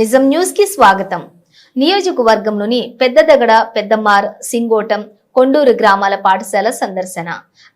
నిజం న్యూస్కి స్వాగతం. నియోజకవర్గంలోని పెద్దదగడ పెద్దమార్ సింగోటం కొండూరు గ్రామాల పాఠశాల సందర్శన.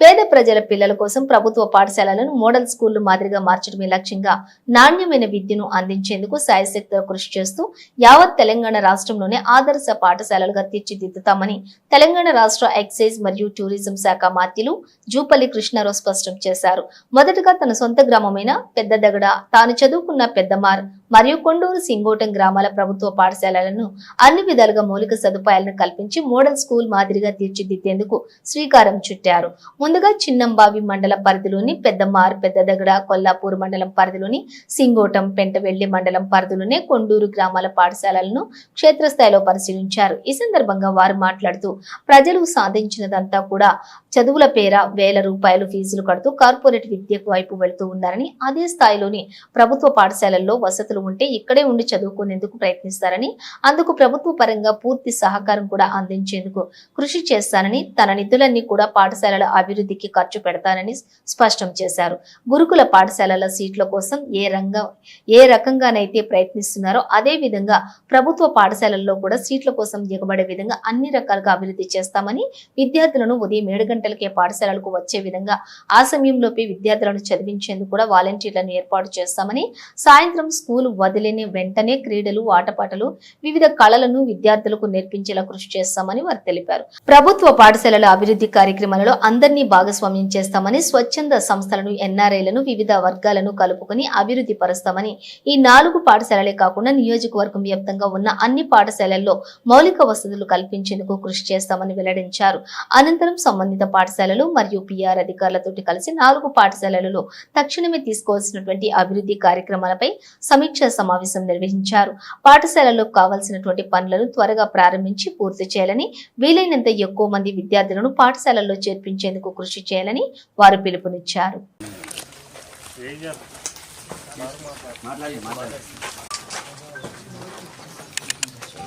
పేద ప్రజల పిల్లల కోసం ప్రభుత్వ పాఠశాలలను మోడల్ స్కూళ్ళు మాదిరిగా మార్చడమే లక్ష్యంగా నాణ్యమైన విద్యను అందించేందుకు సాయశక్తిగా కృషి చేస్తూ యావత్ తెలంగాణ రాష్ట్రంలోనే ఆదర్శ పాఠశాలలుగా తీర్చిదిద్దుతామని తెలంగాణ రాష్ట్ర ఎక్సైజ్ మరియు టూరిజం శాఖ మాత్యులు జూపల్లి కృష్ణారావు స్పష్టం చేశారు. మొదటగా తన సొంత గ్రామమైన పెద్దదగడ తాను చదువుకున్న పెద్దమార్ మరియు కొండూరు సింగోటం గ్రామాల ప్రభుత్వ పాఠశాలలను అన్ని విధాలుగా మౌలిక సదుపాయాలను కల్పించి మోడల్ స్కూల్ మాదిరిగా తీర్చిదిద్దేందుకు శ్రీకారం చుట్టారు. ముందుగా చిన్నంబావి మండల పరిధిలోని పెద్దమార్ పెద్దదగడ కొల్లాపూర్ మండలం పరిధిలోని సింగోటం పెంటవెల్లి మండలం పరిధిలోని కొండూరు గ్రామాల పాఠశాలలను క్షేత్రస్థాయిలో పరిశీలించారు. ఈ సందర్భంగా వారు మాట్లాడుతూ ప్రజలు సాధించినదంతా కూడా చదువుల పేర వేల రూపాయలు ఫీజులు కడుతూ కార్పొరేట్ విద్యకు వైపు వెళ్తూ ఉన్నారని అదే స్థాయిలోని ప్రభుత్వ పాఠశాలల్లో వసతులు ఉంటే ఇక్కడే ఉండి చదువుకునేందుకు ప్రయత్నిస్తారని అందుకు ప్రభుత్వ పరంగా పూర్తి సహకారం కూడా అందించేందుకు కృషి చేస్తానని తన నిధులన్నీ కూడా పాఠశాలల అభివృద్ధికి ఖర్చు పెడతానని స్పష్టం చేశారు. గురుకుల పాఠశాలల సీట్ల కోసం ఏ రంగం ఏ రకంగానైతే ప్రయత్నిస్తున్నారో అదే విధంగా ప్రభుత్వ పాఠశాలల్లో కూడా సీట్ల కోసం దిగబడే విధంగా అన్ని రకాలుగా అభివృద్ధి చేస్తామని విద్యార్థులను ఉదయం ఏడు గంటలకే పాఠశాలలకు వచ్చే విధంగా ఆ సమయంలోపే విద్యార్థులను చదివించేందుకు కూడా వాలంటీర్లను ఏర్పాటు చేస్తామని సాయంత్రం స్కూల్ వదిలిన వెంటనే క్రీడలు ఆటపాటలు వివిధ కళలను విద్యార్థులకు నేర్పించేలా కృషి చేస్తామని వారు తెలిపారు. ప్రభుత్వ పాఠశాలల అభివృద్ధి కార్యక్రమాలలో అందరినీ భాగస్వామ్యం చేస్తామని స్వచ్ఛంద సంస్థలను ఎన్ఆర్ఐలను వివిధ వర్గాలను కలుపుకొని అభివృద్ధి పరుస్తామని ఈ నాలుగు పాఠశాలలే కాకుండా నియోజకవర్గం వ్యాప్తంగా ఉన్న అన్ని పాఠశాలల్లో మౌలిక వసతులు కల్పించేందుకు కృషి చేస్తామని వెల్లడించారు. అనంతరం సంబంధిత పాఠశాలలు మరియు పిఆర్ అధికారులతోటి కలిసి నాలుగు పాఠశాలలలో తక్షణమే తీసుకోవాల్సినటువంటి అభివృద్ధి కార్యక్రమాలపై సమీక్షా సమావేశం నిర్వహించారు. పాఠశాలలో కావాల్సినటువంటి పనులను త్వరగా ప్రారంభించి పూర్తి చేయాలని వీలైనంత ఎక్కువ మంది విద్యార్థులను పాఠశాలల్లో చేర్పించేందుకు కృషి చేయాలని వారు పిలుపునిచ్చారు.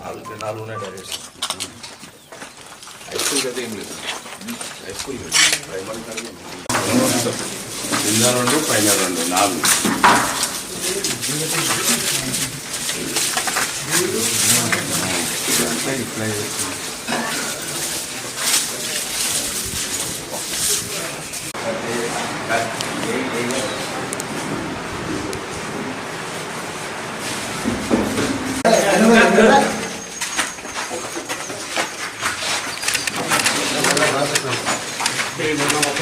నాలుగు నాలుగు ఉన్నాయి డైరెక్ట్. అయితే ఏం లేదు. కింద రెండు పైన రెండు నాలుగు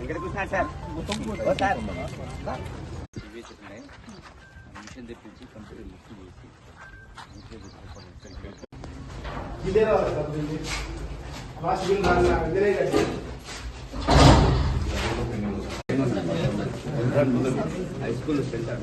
ఇక్కడ కూర్చున్నాడు సార్ సార్ ఇదే హై స్కూల్ సెంటర్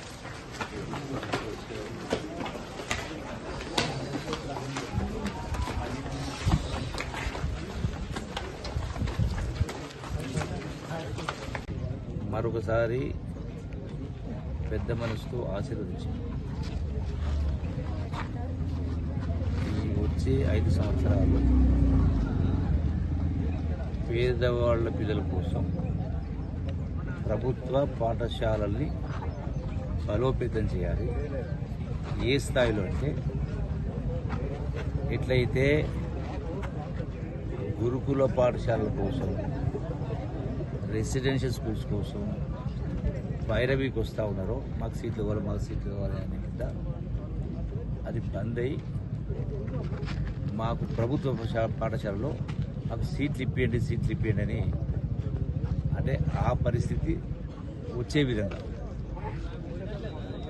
మరొకసారి పెద్ద మనసుతో ఆశీర్వదించి ఈ వచ్చే ఐదు సంవత్సరాలు పేదవాళ్ళ పిల్లల కోసం ప్రభుత్వ పాఠశాలల్ని బలోపేతం చేయాలి. ఏ స్థాయిలో అంటే ఎట్లయితే గురుకుల పాఠశాలల కోసం రెసిడెన్షియల్ స్కూల్స్ కోసం పైరవీకి వస్తూ ఉన్నారు. మాకు సీట్లు కావాలి మాకు సీట్లు కావాలి అనే కింద. అది బంద్ అయ్యి మాకు ప్రభుత్వ పాఠశాలలో మాకు సీట్లు ఇప్పియండి సీట్లు ఇప్పియండి అని అంటే ఆ పరిస్థితి వచ్చే విధంగా.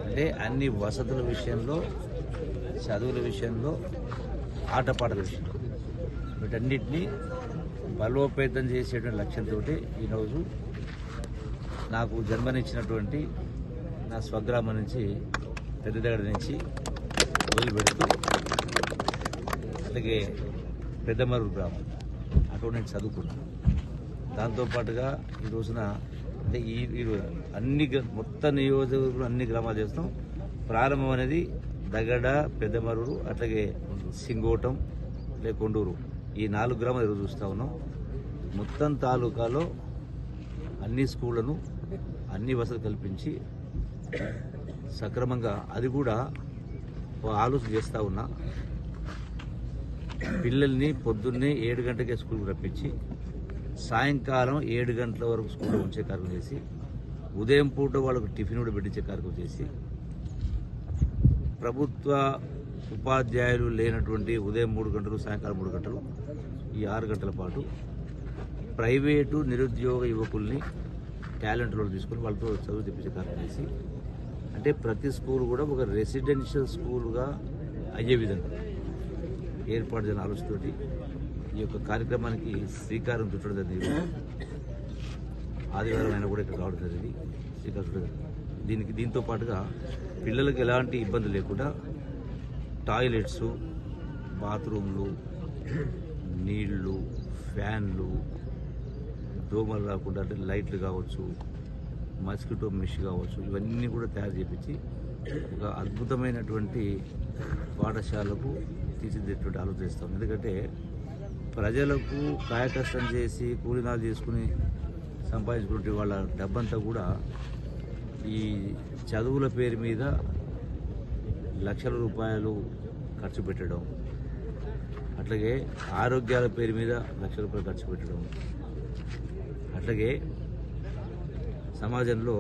అంటే అన్ని వసతుల విషయంలో చదువుల విషయంలో ఆటపాటల విషయంలో వీటన్నిటినీ బలోపేతం చేసేటువంటి లక్ష్యంతో ఈరోజు నాకు జన్మనిచ్చినటువంటి నా స్వగ్రామం నుంచి పెద్దదగడ నుంచి వదిలిపెడుతూ అలాగే పెద్దమరుగు గ్రామం. అక్కడ నేను చదువుకున్నాను. దాంతోపాటుగా ఈ రోజున అంటే ఈ ఈ రోజు అన్ని గ్రా- మొత్తం నియోజకవర్గం అన్ని గ్రామాలు చేస్తాం. ప్రారంభం అనేది దగడ పెద్దమరూరు అట్లాగే సింగోటం లే కొండూరు. ఈ నాలుగు గ్రామాలు ఈరోజు చూస్తూ ఉన్నాం. మొత్తం తాలూకాలో అన్ని స్కూళ్ళను అన్ని వసతులు కల్పించి సక్రమంగా అది కూడా ఆలోచన చేస్తూ ఉన్నా. పిల్లల్ని పొద్దున్నే ఏడు గంటకే స్కూల్కి రప్పించి సాయంకాలం ఏడు గంటల వరకు స్కూల్లో ఉంచే కార్యక్రమం చేసి ఉదయం పూట వాళ్ళకు టిఫిన్ కూడా పెట్టించే కార్యక్రమం చేసి ప్రభుత్వ ఉపాధ్యాయులు లేనటువంటి ఉదయం మూడు గంటలు సాయంకాలం మూడు గంటలు ఈ ఆరు గంటల పాటు ప్రైవేటు నిరుద్యోగ యువకుల్ని టాలెంట్ రోల్ తీసుకొని వాళ్ళతో చదువు తెప్పించే కార్యక్రమం చేసి అంటే ప్రతి స్కూల్ కూడా ఒక రెసిడెన్షియల్ స్కూల్గా అయ్యే విధంగా ఏర్పాటు చేసిన ఆలోచనతోటి ఈ యొక్క కార్యక్రమానికి శ్రీకారం చుట్టడం జరిగింది. ఆదివారం అయినా కూడా ఇక్కడ రావడం జరిగింది. శ్రీకారం చుట్టడం దీనికి దీంతో పాటుగా పిల్లలకు ఎలాంటి ఇబ్బంది లేకుండా టాయిలెట్స్ బాత్రూమ్లు నీళ్ళు ఫ్యాన్లు దోమలు రాకుండా అంటే లైట్లు కావచ్చు మస్కిటో మెష్ కావచ్చు ఇవన్నీ కూడా తయారు చేపించి ఒక అద్భుతమైనటువంటి పాఠశాలకు తీర్చిదిద్దేటువంటి ఆలోచిస్తాం ఎందుకంటే ప్రజలకు కాయకష్టం చేసి కూలినాలు చేసుకుని సంపాదించుకుంటే వాళ్ళ డబ్బంతా కూడా ఈ చదువుల పేరు మీద లక్షల రూపాయలు ఖర్చు పెట్టడం అట్లాగే ఆరోగ్యాల పేరు మీద లక్ష రూపాయలు ఖర్చు పెట్టడం అట్లాగే సమాజంలో